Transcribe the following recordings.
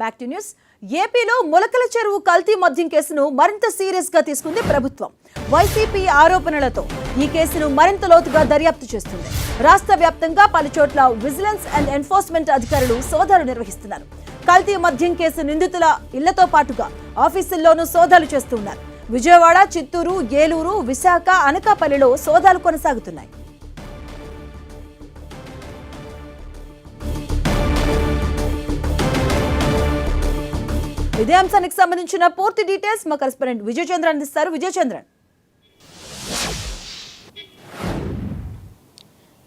Back to news. ఏపీలో మొలకల చెరువు కల్తీ మద్యం కేసును మరింత సీరియస్గా తీసుకుంది ప్రభుత్వం. వైసీపీ ఆరోపణలతో ఈ కేసును మరింత లోతుగా దర్యాప్తు చేస్తుంది. రాష్ట్ర వ్యాప్తంగా పలు చోట్ల విజిలెన్స్ అండ్ ఎన్ఫోర్స్మెంట్ అధికారులు సోదాలు నిర్వహిస్తున్నారు. కల్తీ మద్యం కేసు నిందితుల ఇళ్ళతో పాటుగా ఆఫీసుల్లోనూ సోదాలు చేస్తున్నారు విజయవాడ చిత్తూరు ఏలూరు విశాఖ అనకాపల్లిలో సోదాలు కొనసాగుతున్నాయి. ఇదే అంశానికి సంబంధించిన పూర్తి డీటెయిల్స్ మా కరెస్పాండెంట్ విజయచంద్ర అందిస్తారు. విజయచంద్రన్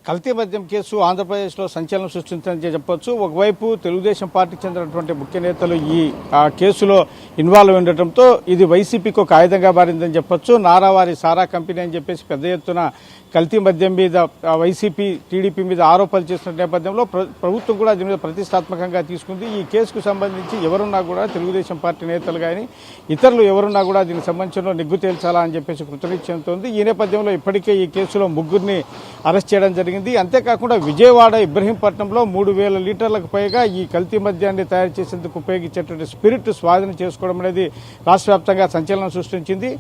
కల్తీ మద్యం కేసు ఆంధ్రప్రదేశ్లో సంచలనం సృష్టించని చెప్పొచ్చు. ఒకవైపు తెలుగుదేశం పార్టీకి చెందినటువంటి ముఖ్య నేతలు ఈ ఆ, కేసులో ఇన్వాల్వ్ ఉండటంతో ఇది వైసీపీకి ఒక ఆయుధంగా మారిందని చెప్పొచ్చు. నారావారి సారా కంపెనీ అని చెప్పేసి పెద్ద ఎత్తున కల్తీ మద్యం మీద వైసీపీ టీడీపీ మీద ఆరోపణలు చేస్తున్న నేపథ్యంలో ప్రభుత్వం కూడా దీని మీద ప్రతిష్టాత్మకంగా తీసుకుంది. ఈ కేసుకు సంబంధించి ఎవరున్నా కూడా తెలుగుదేశం పార్టీ నేతలు కానీ ఇతరులు ఎవరున్నా కూడా దీనికి సంబంధించిన నిగ్గు తేల్చాలా అని చెప్పేసి కృతనిశ్చయంతో ఉంది ఈ నేపథ్యంలో ఇప్పటికే ఈ కేసులో ముగ్గురిని అరెస్ట్ చేయడం జరిగింది. అంతేకాకుండా విజయవాడ ఇబ్రహీంపట్నంలో మూడు వేల లీటర్లకు పైగా ఈ కల్తీ మద్యాన్ని తయారు చేసేందుకు ఉపయోగించేటువంటి స్పిరిట్ స్వాధీనం చేసుకోవడం అనేది రాష్ట్ర సంచలనం సృష్టించింది.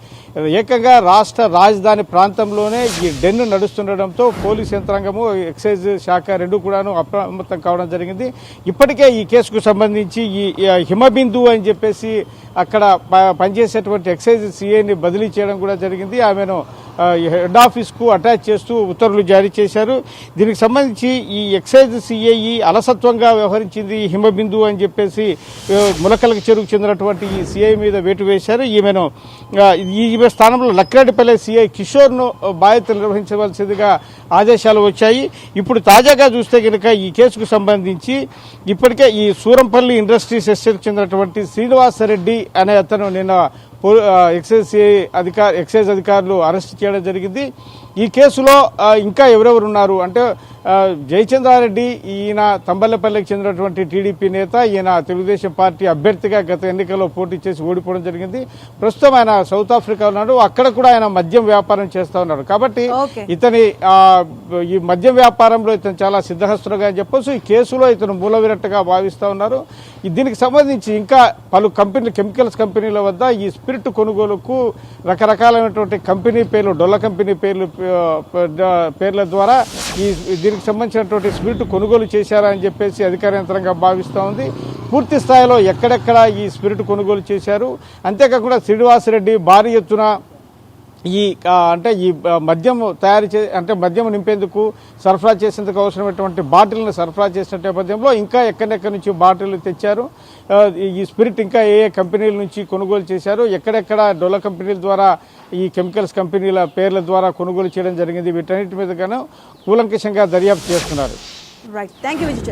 ఏకంగా రాష్ట్ర రాజధాని ప్రాంతంలోనే ఈ డెన్ నడుస్తుండడంతో పోలీస్ యంత్రాంగము ఎక్సైజ్ శాఖ రెండు కూడాను అప్రమత్తం కావడం జరిగింది. ఇప్పటికే ఈ కేసుకు సంబంధించి ఈ హిమబిందు అని చెప్పేసి అక్కడ ప- పనిచేసేటువంటి ఎక్సైజ్ సిఐని బదిలీ చేయడం కూడా జరిగింది. ఆమెను హెడ్ ఆఫీస్కు అటాచ్ చేస్తూ ఉత్తర్వులు జారీ చేశారు. దీనికి సంబంధించి ఈ ఎక్సైజ్ సిఐఈ అలసత్వంగా వ్యవహరించింది హిమబిందు అని చెప్పేసి ములకలకు చెరువుకు చెందినటువంటి ఈ సిఐ మీద వేటు వేశారు. ఈమెను ఈమె స్థానంలో లక్రాడిపల్లె సిఐ కిషోర్ను బాధ్యతలు నిర్వహించవలసిందిగా ఆదేశాలు వచ్చాయి. ఇప్పుడు తాజాగా చూస్తే కనుక ఈ కేసుకు సంబంధించి ఇప్పటికే ఈ సూరంపల్లి ఇండస్ట్రీస్ ఎస్టేట్కి చెందినటువంటి శ్రీనివాసరెడ్డి అనే అతను నిన్న ఎక్సైజ్ అధికార ఎక్సైజ్ అధికారులు అరెస్ట్ చేయడం జరిగింది. ఈ కేసులో ఇంకా ఎవరెవరు ఉన్నారు అంటే జయచంద్రారెడ్డి ఈయన తంబల్లపల్లికి చెందినటువంటి టీడీపీ నేత ఈయన తెలుగుదేశం పార్టీ అభ్యర్థిగా గత ఎన్నికల్లో పోటీ చేసి ఓడిపోవడం జరిగింది. ప్రస్తుతం ఆయన సౌత్ ఆఫ్రికా ఉన్నాడు. అక్కడ కూడా ఆయన మద్యం వ్యాపారం చేస్తా ఉన్నాడు కాబట్టి. ఇతని ఈ మద్యం వ్యాపారంలో ఇతను చాలా సిద్ధహస్తుడుగా అని చెప్పొచ్చు. ఈ కేసులో ఇతను మూలవిరట్టుగా భావిస్తా ఉన్నారు. దీనికి సంబంధించి ఇంకా పలు కంపెనీలు కెమికల్స్ కంపెనీల వద్ద ఈ స్పిరిట్ కొనుగోలుకు రకరకాలైనటువంటి కంపెనీ పేర్లు డొల్ల కంపెనీ పేర్లు పేర్ల ద్వారా ఈ దీనికి సంబంధించినటువంటి స్పిరిట్ కొనుగోలు చేశారా అని చెప్పేసి అధికార యంత్రంగా భావిస్తూ ఉంది. పూర్తి స్థాయిలో ఎక్కడెక్కడ ఈ స్పిరిట్ కొనుగోలు చేశారు? అంతేకాకుండా శ్రీనివాసరెడ్డి భారీ ఎత్తున ఈ అంటే ఈ మద్యం తయారు చే అంటే మద్యం నింపేందుకు సరఫరా చేసేందుకు అవసరమైనటువంటి బాటిల్ని సరఫరా చేసిన నేపథ్యంలో ఇంకా ఎక్కడెక్కడి నుంచి బాటిల్ తెచ్చారు. ఈ- స్పిరిట్ ఇంకా ఏ ఏ కంపెనీల నుంచి కొనుగోలు చేశారు ఎక్కడెక్కడ డొల కంపెనీల ద్వారా ఈ కెమికల్స్ కంపెనీల పేర్ల ద్వారా కొనుగోలు చేయడం జరిగింది వీటన్నిటి మీద గాను కూలంకషంగా దర్యాప్తు చేస్తున్నారు. Right thank you Vijay